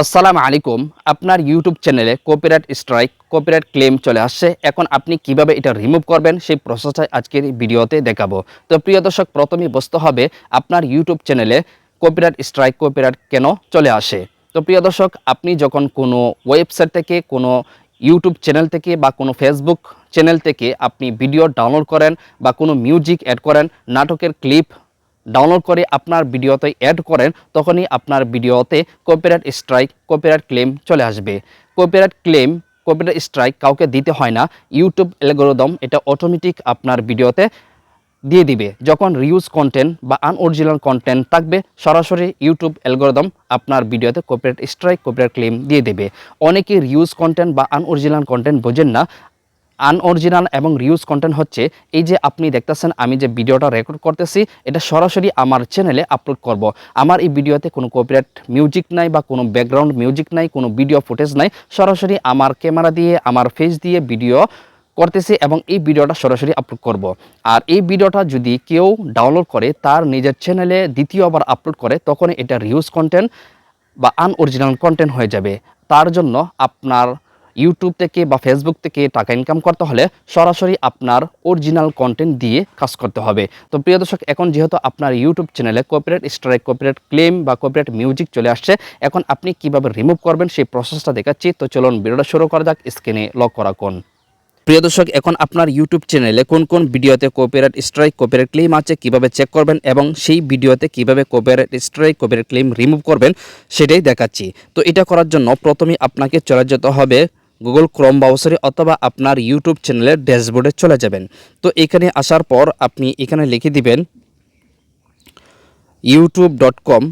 আসসালামু আলাইকুম। আপনার ইউটিউব চ্যানেলে কপিরাইট স্ট্রাইক কপিরাইট ক্লেম চলে আসছে। এখন আপনি কীভাবে এটা রিমুভ করবেন সেই প্রসেসটাই আজকের ভিডিওতে দেখাবো। তো প্রিয় দর্শক, প্রথমেই বুঝতে হবে আপনার ইউটিউব চ্যানেলে কপিরাইট স্ট্রাইক কপিরাইট কেন চলে আসে। তো প্রিয় দর্শক, আপনি যখন কোনো ওয়েবসাইট থেকে, কোনো ইউটিউব চ্যানেল থেকে বা কোনো ফেসবুক চ্যানেল থেকে আপনি ভিডিও ডাউনলোড করেন বা কোনো মিউজিক অ্যাড করেন, নাটকের ক্লিপ ডাউনলোড করে আপনার ভিডিওতে অ্যাড করেন, তখনই আপনার ভিডিওতে কপিরাইট স্ট্রাইক কপিরাইট ক্লেম চলে আসবে। কপিরাইট ক্লেম কপিরাইট স্ট্রাইক কাউকে দিতে হয় না ইউটিউব অ্যালগোরিদম এটা অটোমেটিক আপনার ভিডিওতে দিয়ে দিবে। যখন রিউজ কন্টেন্ট বা আনঅরিজিনাল কন্টেন্ট থাকবে, সরাসরি ইউটিউব অ্যালগোরিদম আপনার ভিডিওতে কপিরাইট স্ট্রাইক কপিরাইট ক্লেম দিয়ে দেবে। অনেকে রিউজ কন্টেন্ট বা আনঅরিজিনাল কন্টেন্ট বোঝেন না আনঅরিজিনাল এবং রিউজ কন্টেন্ট হচ্ছে, এই যে আপনি দেখতেছেন, আমি যে ভিডিওটা রেকর্ড করতেছি, এটা সরাসরি আমার চ্যানেলে আপলোড করব। আমার এই ভিডিওতে কোনো কপিরাইট মিউজিক নাই বা কোনো ব্যাকগ্রাউন্ড মিউজিক নাই, কোনো ভিডিও ফুটেজ নাই, সরাসরি আমার ক্যামেরা দিয়ে, আমার ফেস দিয়ে ভিডিও করতেছি এবং এই ভিডিওটা সরাসরি আপলোড করব। আর এই ভিডিওটা যদি কেউ ডাউনলোড করে, তার নিজের চ্যানেলে দ্বিতীয়বার আপলোড করে তখন এটা রিউজ কন্টেন্ট বা আনঅরিজিনাল কন্টেন্ট হয়ে যাবে। তার জন্য আপনার ইউটিউব থেকে বা ফেসবুক থেকে টাকা ইনকাম করতে হলে সরাসরি আপনার অরিজিনাল কন্টেন্ট দিয়ে কাজ করতে হবে। তো প্রিয় দর্শক, এখন যেহেতু আপনার ইউটিউব চ্যানেলে কপিরাইট স্ট্রাইক কপিরাইট ক্লেম বা কপিরাইট মিউজিক চলে আসছে, এখন আপনি কীভাবে রিমুভ করবেন সেই প্রসেসটা দেখাচ্ছি। তো চলুন ভিডিওটা শুরু করা যাক স্ক্রিনে লক করা কোন। প্রিয় দর্শক, এখন আপনার ইউটিউব চ্যানেলে কোন কোন ভিডিওতে কপিরাইট স্ট্রাইক কপিরাইট ক্লেম আছে, কীভাবে চেক করবেন এবং সেই ভিডিওতে কীভাবে copyright strike copyright claim remove করবেন, সেটাই দেখাচ্ছি। তো এটা করার জন্য প্রথমে আপনাকে চলে যেতে হবে গুগল ক্রোম ব্রাউজারে অথবা আপনার ইউটিউব চ্যানেলের ড্যাশবোর্ডে চলে যাবেন। তো এখানে আসার পর আপনি এখানে লিখে দিবেন YouTube dot com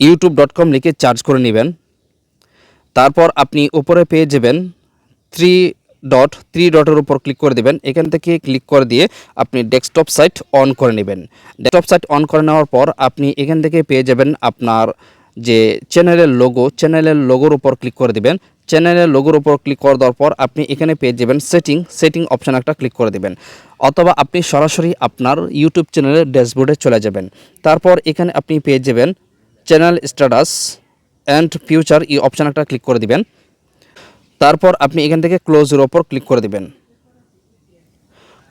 YouTube dot com লিখে চার্জ করে নেবেন। তারপর আপনি উপরে পেয়ে যাবেন থ্রি ডট থ্রি ডটের উপর ক্লিক করে দেবেন। এখান থেকে ক্লিক করে দিয়ে আপনি ডেস্কটপ সাইট অন করে নেবেন। ডেস্কটপ সাইট অন করে নেওয়ার পর আপনি এখান থেকে পেয়ে যাবেন আপনার যে চ্যানেলের লোগো চ্যানেলের লোগোর উপর ক্লিক করে দিবেন। চ্যানেলের লোগোর উপর ক্লিক করে দেওয়ার পর আপনি এখানে পেয়ে যাবেন সেটিং সেটিং অপশান একটা ক্লিক করে দেবেন। অথবা আপনি সরাসরি আপনার ইউটিউব চ্যানেলের ড্যাশবোর্ডে চলে যাবেন। তারপর এখানে আপনি পেয়ে যাবেন চ্যানেল স্ট্যাটাস অ্যান্ড ফিউচার এই অপশান একটা ক্লিক করে দিবেন। তারপর আপনি এখান থেকে ক্লোজের ওপর ক্লিক করে দিবেন।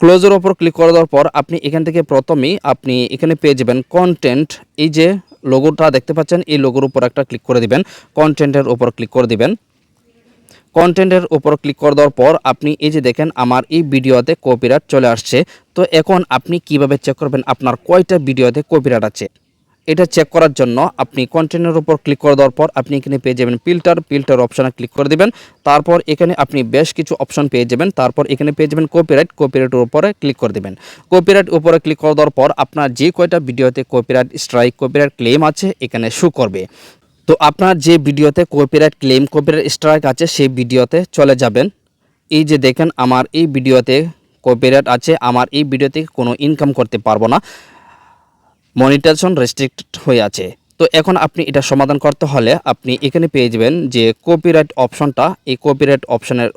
ক্লোজের ওপর ক্লিক করে দেওয়ার পর আপনি এখান থেকে প্রথমেই আপনি এখানে পেয়ে যাবেন কন্টেন্ট এই যে লোগোটা দেখতে পাচ্ছেন, এই লোগোর উপর একটা ক্লিক করে দিবেন। কন্টেন্টের উপর ক্লিক করে দিবেন। কন্টেন্টের উপর ক্লিক করে দেওয়ার পর আপনি এই যে দেখেন, আমার এই ভিডিওতে কপিরাইট চলে আসছে। তো এখন আপনি কীভাবে চেক করবেন? আপনার কয়টা ভিডিওতে কপিরাইট আছে? এটা চেক করার জন্য আপনি কন্টেন্টের উপর ক্লিক করে দেওয়ার পর আপনি এখানে পেয়ে যাবেন ফিল্টার ফিল্টার অপশানে ক্লিক করে দিবেন। তারপর এখানে আপনি বেশ কিছু অপশন পেয়ে যাবেন। তারপর এখানে পেয়ে যাবেন কপিরাইট কপিরাইটের উপরে ক্লিক করে দিবেন। কপিরাইট উপরে ক্লিক করে দেওয়ার পর আপনার যে কয়টা ভিডিওতে কপিরাইট স্ট্রাইক কপিরাইট ক্লেম আছে, এখানে শু করবে। তো আপনার যে ভিডিওতে কপিরাইট ক্লেম কপিরাইট স্ট্রাইক আছে, সেই ভিডিওতে চলে যাবেন। এই যে দেখেন, আমার এই ভিডিওতে কপিরাইট আছে, আমার এই ভিডিওতে কোনো ইনকাম করতে পারব না। মনিটাইজেশন রেস্ট্রিক্টেড হয়ে আছে। তো এখন আপনি এটা সমাধান করতে হলে আপনি এখানে পেয়ে যাবেন যে কপিরাইট অপশনটা এই কপিরাইট অপশনের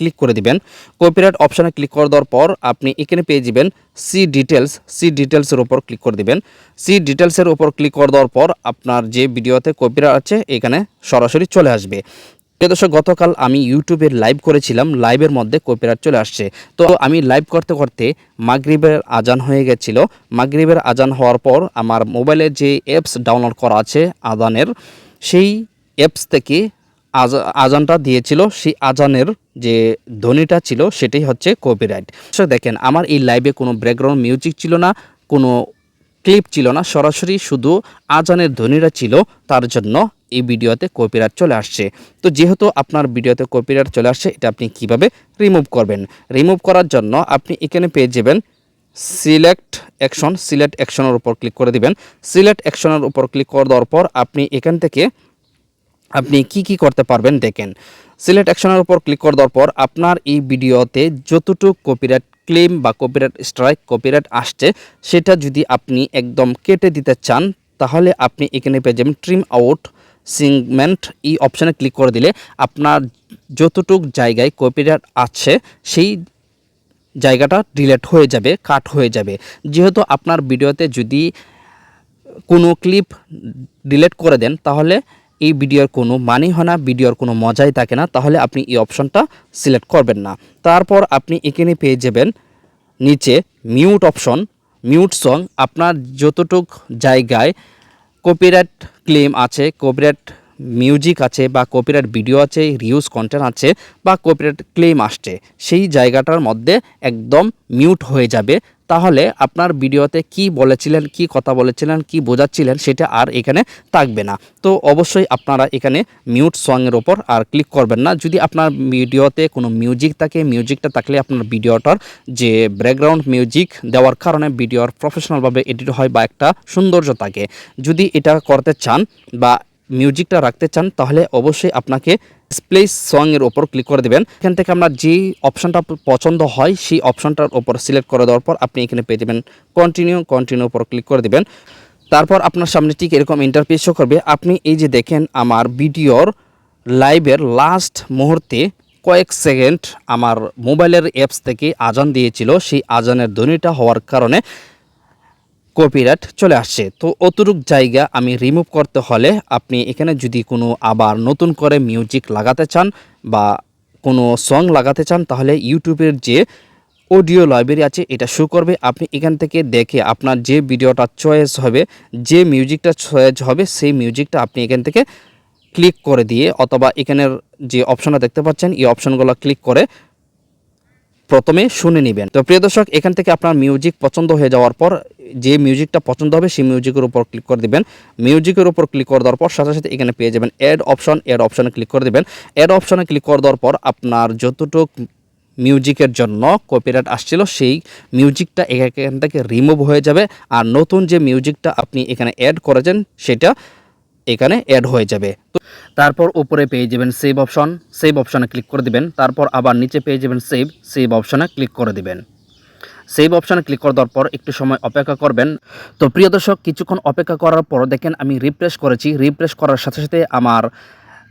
ক্লিক করে দিবেন। কপিরাইট অপশানে ক্লিক করে দেওয়ার পর আপনি এখানে পেয়ে যাবেন সি ডিটেলস সি ডিটেলসের উপর ক্লিক করে দিবেন। সি ডিটেলসের উপর ক্লিক করে দেওয়ার পর আপনার যে ভিডিওতে কপিরাইট আছে, এখানে সরাসরি চলে আসবে। প্রিয় দর্শক, গতকাল আমি ইউটিউবে লাইভ করেছিলাম। লাইভের মধ্যে কপিরাইট চলে আসছে। তো আমি লাইভ করতে করতে মাগরিবের আজান হয়ে গেছিল। মাগরিবের আজান হওয়ার পর আমার মোবাইলে যে অ্যাপস ডাউনলোড করা আছে, আজানের, সেই অ্যাপস থেকে আজা, আজানটা দিয়েছিল। সেই আজানের যে ধ্বনিটা ছিল, সেটাই হচ্ছে কপিরাইট দেখেন, আমার এই লাইভে কোনো ব্যাকগ্রাউন্ড মিউজিক ছিল না, কোনো ক্লিপ ছিল না। সরাসরি শুধু আজানের ধ্বনিটা ছিল, তার জন্য এই ভিডিওতে কপিরাইট চলে আসছে। তো যেহেতু আপনার ভিডিওতে কপিরাইট চলে আসছে, এটা আপনি কীভাবে রিমুভ করবেন? রিমুভ করার জন্য আপনি এখানে পেয়ে যাবেন সিলেক্ট অ্যাকশন সিলেক্ট অ্যাকশনের উপর ক্লিক করে দিবেন। সিলেক্ট অ্যাকশনের উপর ক্লিক করে দেওয়ার পর আপনি এখান থেকে আপনি কি কি করতে পারবেন দেখেন। সিলেক্ট অ্যাকশনের উপর ক্লিক করে দেওয়ার পর আপনার এই ভিডিওতে যতটুকু কপিরাইট ক্লেম বা কপিরাইট স্ট্রাইক কপিরাইট আসছে, সেটা যদি আপনি একদম কেটে দিতে চান, তাহলে আপনি এখানে পেয়ে যাবেন ট্রিম আউট সিগমেন্ট এই অপশানে ক্লিক করে দিলে আপনার যতটুক জায়গায় কপিরাইট আছে, সেই জায়গাটা ডিলেট হয়ে যাবে, কাট হয়ে যাবে। যেহেতু আপনার ভিডিওতে যদি কোনো ক্লিপ ডিলিট করে দেন, তাহলে এই ভিডিওর কোনো মানেই হয় না, ভিডিওর কোনো মজাই থাকে না, তাহলে আপনি এই অপশনটা সিলেক্ট করবেন না। তারপর আপনি এখানে পেয়ে যাবেন নিচে মিউট অপশন। মিউট সং, আপনার যতটুক জায়গায় কপিরাইট ক্লেম আছে কপিরাইট মিউজিক আছে বা কপিরাইট ভিডিও আছে রিউজ কন্টেন্ট আছে বা কপিরাইট ক্লেম আসছে, সেই জায়গাটার মধ্যে একদম মিউট হয়ে যাবে। তাহলে আপনার ভিডিওতে কি বলেছিলেন, কি কথা বলেছিলেন, কি বোঝাচ্ছিলেন সেটা আর এখানে থাকবে না। তো অবশ্যই আপনারা এখানে মিউট সংয়ের ওপর আর ক্লিক করবেন না। যদি আপনার ভিডিওতে কোনো মিউজিক থাকে মিউজিকটা থাকলে আপনার ভিডিওটার যে ব্যাকগ্রাউন্ড মিউজিক দেওয়ার কারণে ভিডিওর প্রফেশনালভাবে এডিট হয় বা একটা সৌন্দর্য থাকে। যদি এটা করতে চান বা মিউজিকটা রাখতে চান, তাহলে অবশ্যই আপনাকে ডিসপ্লে সংয়ের ওপর ক্লিক করে দেবেন। এখান থেকে আপনার যে অপশানটা পছন্দ হয়, সেই অপশানটার ওপর সিলেক্ট করে দেওয়ার পর আপনি এখানে পেয়ে যাবেন কন্টিনিউ কন্টিনিউ ওপর ক্লিক করে দেবেন। তারপর আপনার সামনে ঠিক এরকম ইন্টারফেস করবে। আপনি এই যে দেখেন আমার ভিডিওর লাইভের লাস্ট মুহূর্তে কয়েক সেকেন্ড আমার মোবাইলের অ্যাপস থেকে আজান দিয়েছিল। সেই আজানের ধ্বনিটা হওয়ার কারণে কপিরাইট চলে আসছে। তো অতটুক জায়গা আমি রিমুভ করতে হলে আপনি এখানে যদি কোনো আবার নতুন করে মিউজিক লাগাতে চান বা কোনো সং লাগাতে চান, তাহলে ইউটিউবের যে অডিও লাইব্রেরি আছে, এটা শো করবে। আপনি এখান থেকে দেখে আপনার যে ভিডিওটা চয়েস হবে, যে মিউজিকটা চয়েস হবে, সেই মিউজিকটা আপনি এখান থেকে ক্লিক করে দিয়ে অথবা এখানের যে অপশনটা দেখতে পাচ্ছেন, এই অপশনগুলো ক্লিক করে প্রথমে শুনে নেবেন। তো প্রিয় দর্শক, এখান থেকে আপনার মিউজিক পছন্দ হয়ে যাওয়ার পর যে মিউজিকটা পছন্দ হবে, সেই মিউজিকের উপর ক্লিক করে দিবেন। মিউজিকের উপর ক্লিক করে দেওয়ার পর সাথে সাথে এখানে পেয়ে যাবেন অ্যাড অপশন অ্যাড অপশনে ক্লিক করে দিবেন। অ্যাড অপশনে ক্লিক করে দেওয়ার পর আপনার যতটুক মিউজিকের জন্য কপিরাইট আসছিল, সেই মিউজিকটা এখান থেকে রিমুভ হয়ে যাবে। আর নতুন যে মিউজিকটা আপনি এখানে অ্যাড করেছেন, সেটা এখানে অ্যাড হয়ে যাবে। তারপর উপরে পেয়ে যাবেন সেভ অপশন সেভ অপশনে ক্লিক করে দিবেন। তারপর আবার নিচে পেয়ে যাবেন সেভ সেভ অপশনে ক্লিক করে দিবেন। সেভ অপশনে ক্লিক করে দেওয়ার পর একটু সময় অপেক্ষা করবেন। তো প্রিয় দর্শক, কিছুক্ষণ অপেক্ষা করার পর দেখেন আমি রিফ্রেশ করেছি। রিফ্রেশ করার সাথে সাথে আমার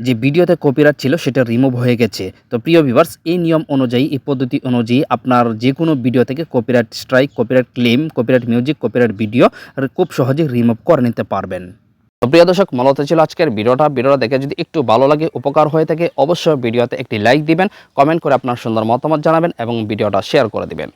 যে ভিডিওতে কপিরাইট ছিল সেটা রিমুভ হয়ে গেছে। তো প্রিয় ভিভার্স এই নিয়ম অনুযায়ী, এই পদ্ধতি অনুযায়ী আপনার যে কোনো ভিডিও থেকে copyright strike copyright claim copyright music copyright video খুব সহজে রিমুভ করে নিতে পারবেন। প্রিয় দর্শক, মূলত ছিল আজকের ভিডিওটা। ভিডিওটা দেখে যদি একটু ভালো লাগে, উপকার হয়ে থাকে, অবশ্যই ভিডিওতে একটি লাইক দিবেন কমেন্ট করে আপনার সুন্দর মতামত জানাবেন এবং ভিডিওটা শেয়ার করে দিবেন।